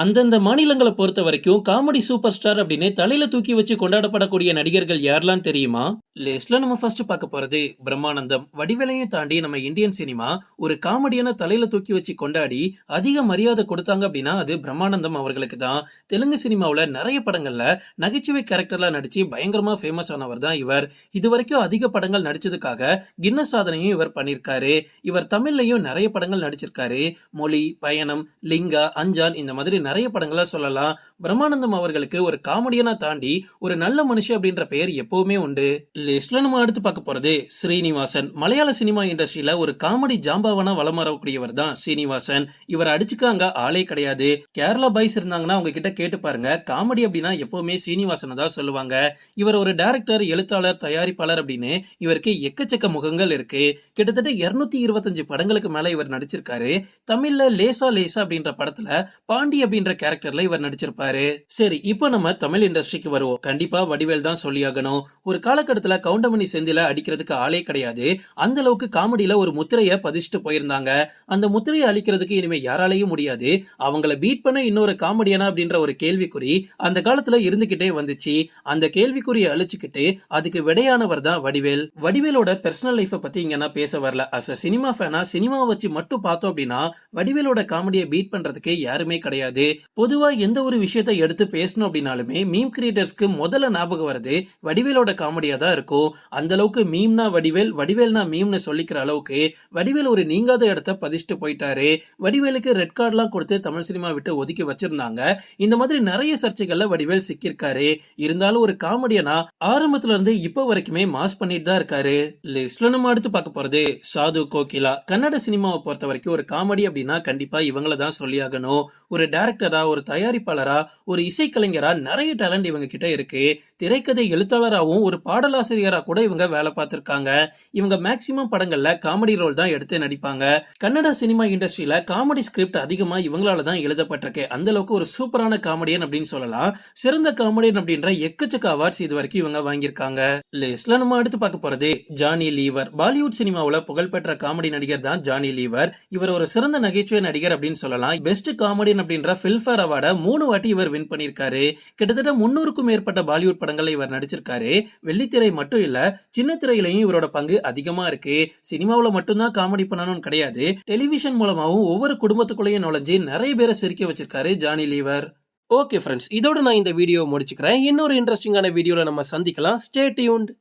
அந்தந்த மாநிலங்களை பொறுத்த வரைக்கும் காமெடி சூப்பர் ஸ்டார் அப்படின்னு தலையில தூக்கி வச்சு கொண்டாடப்படக்கூடிய நடிகர்கள் யாரெல்லாம் தெரியுமா? லிஸ்ட்ல நம்ம ஃபர்ஸ்ட் பார்க்க போறது பிரம்மானந்தம். வடிவேலையும் தாண்டி நம்ம இந்தியன் சினிமா ஒரு காமெடியான தலையில தூக்கி வச்சு கொண்டாடி அதிக மரியாதை கொடுத்தாங்க அப்படின்னா அது பிரம்மானந்தம் அவர்களுக்கு தான். தெலுங்கு சினிமாவில் நிறைய படங்கள்ல நகைச்சுவை கேரக்டர்ல நடிச்சு பயங்கரமா ஃபேமஸ் ஆனவர் தான் இவர். இது வரைக்கும் அதிக படங்கள் நடிச்சதுக்காக கின்னஸ் சாதனையும் இவர் பண்ணியிருக்காரு. இவர் தமிழ்லையும் நிறைய படங்கள் நடிச்சிருக்காரு. மொழி, பயணம், லிங்கா, அஞ்சான் இந்த மாதிரி நிறைய படங்களை சொல்லலாம். பிரம்மானந்தம் அவர்களுக்கு ஒரு காமெடியனா தாண்டி ஒரு நல்ல மனுஷன் அப்படின்ற பெயர் எப்பவுமே உண்டு. லிஸ்ட்ல நம்ம அடுத்து பார்க்க போறது ஸ்ரீனிவாசன். மலையாள சினிமா இண்டஸ்ட்ரியில ஒரு காமெடி ஜாம்பவானா வளம் வரக்கூடியவர் தான் ஸ்ரீனிவாசன். இவர் அடிச்சுக்க அங்க ஆளே கிடையாது. கேரளா பாய்ஸ் இருந்தாங்கன்னா அவங்க கிட்ட கேட்டு பாருங்க. காமெடி அப்படின்னா எப்பவுமே சீனிவாசனை தான் சொல்லுவாங்க. இவர் ஒரு டைரக்டர், எழுத்தாளர், தயாரிப்பாளர் அப்படின்னு இவருக்கு எக்கச்சக்க முகங்கள் இருக்கு. கிட்டத்தட்ட 225 படங்களுக்கு மேல இவர் நடிச்சிருக்காரு. தமிழ்ல லேசா லேசா அப்படின்ற படத்துல பாண்டி அப்படின்ற கேரக்டர்ல இவர் நடிச்சிருப்பாரு. சரி இப்போ நம்ம தமிழ் இண்டஸ்ட்ரிக்கு வருவோம். கண்டிப்பா வடிவேல் தான் சொல்லியாகணும். ஒரு காலகட்டத்துல கவுண்டமணி செந்தில அடிக்கிறதுக்கு ஆளே கிடையாது. அந்த அளவுக்கு காமெடியில ஒரு முத்திரைய பதிச்சுட்டு போயிருந்தாங்க. அந்த முத்திரையை அழிக்கிறதுக்கு இனிமே யாராலையும் முடியாது. அவங்கள பீட் பண்ண இன்னொரு காமெடியனா அப்படின்ற ஒரு கேள்விக்குறி அந்த காலத்துல இருந்துகிட்டே வந்துச்சு. அந்த கேள்விக்குறியை அழிச்சுக்கிட்டு அதுக்கு விடையானவர் தான் வடிவேல். வடிவேலோட பர்சனல் லைஃப பத்தி இங்க நான் பேச வரல. அஸ் அ சினிமா ஃபேனா சினிமா வச்சு மட்டும் பார்த்தோம் அப்படின்னா வடிவேலோட காமெடியை பீட் பண்றதுக்கு யாருமே கிடையாது. பொதுவா எந்த ஒரு விஷயத்த எடுத்து பேசணும் அப்படின்னாலுமே மீம் கிரியேட்டர்ஸ்க்கு முதல்ல ஞாபகம் வரது வடிவேலோட காமெடியா தான் இருக்கும். அந்த அளவுக்கு மீம்னா வடிவேல், வடிவேல்னா மீம்னு சொல்லிக்கிற அளவுக்கு வடிவேல் ஒரு நீங்காத இடத்த பதிச்சுட்டு போயிட்டாரு. வடிவேலுக்கு ரெட் கார்ட்லாம் கொடுத்து தமிழ் சினிமா விட்டு ஒதுக்கி வச்சிருந்தாங்க. இந்த மாதிரி நிறைய சர்ச்சைகள்ல வடிவேல் சிக்கியிருக்காரு. இருந்தாலும் ஒரு காமெடியனா ஆரம்பத்துல இருந்து இப்ப வரைக்குமே மாஸ் பண்ணிட்டு தான் இருக்காரு. லிஸ்ட்ல நம்ம அடுத்து பார்க்க போறது சாது கோகிலா. கன்னட சினிமாவை பொறுத்த வரைக்கும் ஒரு காமெடி அப்படின்னா கண்டிப்பா இவங்கள தான் சொல்லியாகணும். ஒரு டேரக்டர் ஒரு தயாரிப்பாளரா, ஒரு இசைக்கலைஞரா நிறைய டேலண்ட் இவங்க கிட்ட இருக்கு. திரைக்கதை எழுத்தாளராவும் ஒரு பாடலாசிரியரா கூட இவங்க வேலை பார்த்திருக்காங்க. இவங்க மேக்சிமம் படங்கள்ல காமெடி ரோல் தான் எடுத்து நடிப்பாங்க. கன்னட சினிமா இண்டஸ்ட்ரியில காமெடி ஸ்கிரிப்ட் அதிகமா இவங்களால தான் எழுதப்பட்டிருக்கு. அந்த அளவுக்கு ஒரு சூப்பரான காமெடியன் அப்படின்னு சொல்லலாம். சிறந்த காமெடியன் அப்படின்ற எக்கச்சக்க அவார்ட்ஸ் இது வரைக்கும் இவங்க வாங்கியிருக்காங்க. லிஸ்ட்ல நம்ம அடுத்து பார்க்க போறது ஜானி லீவர். பாலிவுட் சினிமாவுல புகழ்பெற்ற காமெடி நடிகர் தான் ஜானி லீவர். இவர் ஒரு சிறந்த நகைச்சுவை நடிகர் அப்படின்னு சொல்லலாம். பெஸ்ட் காமெடியன் அப்படின்ற ஃபில்ஃபேர் அவார்டை மூணு வாட்டி இவர் வின் பண்ணியிருக்காரு. கிட்டத்தட்ட 300க்கும் மேற்பட்ட பாலிவுட் படங்களில் இவர் நடிச்சிருக்காரு. வெள்ளித்திரை மட்டும் இல்ல சின்ன திரையிலையும் இவரோட பங்கு அதிகமா இருக்கு. சினிமாவில் மட்டும்தான் காமெடி பண்ணணும்னு கிடையாது. டெலிவிஷன் மூலமாகவும் ஒவ்வொரு குடும்பத்துக்குள்ளேயும் நுழைஞ்சு நிறைய பேரை சிரிக்க வச்சிருக்காரு ஜானி லீவர். ஓகே ஃப்ரெண்ட்ஸ் இதோட நான் இந்த வீடியோ முடிச்சுக்கிறேன். இன்னொரு இன்ட்ரெஸ்டிங்கான வீடியோவில் நம்ம சந்திக்கலாம். Stay tuned.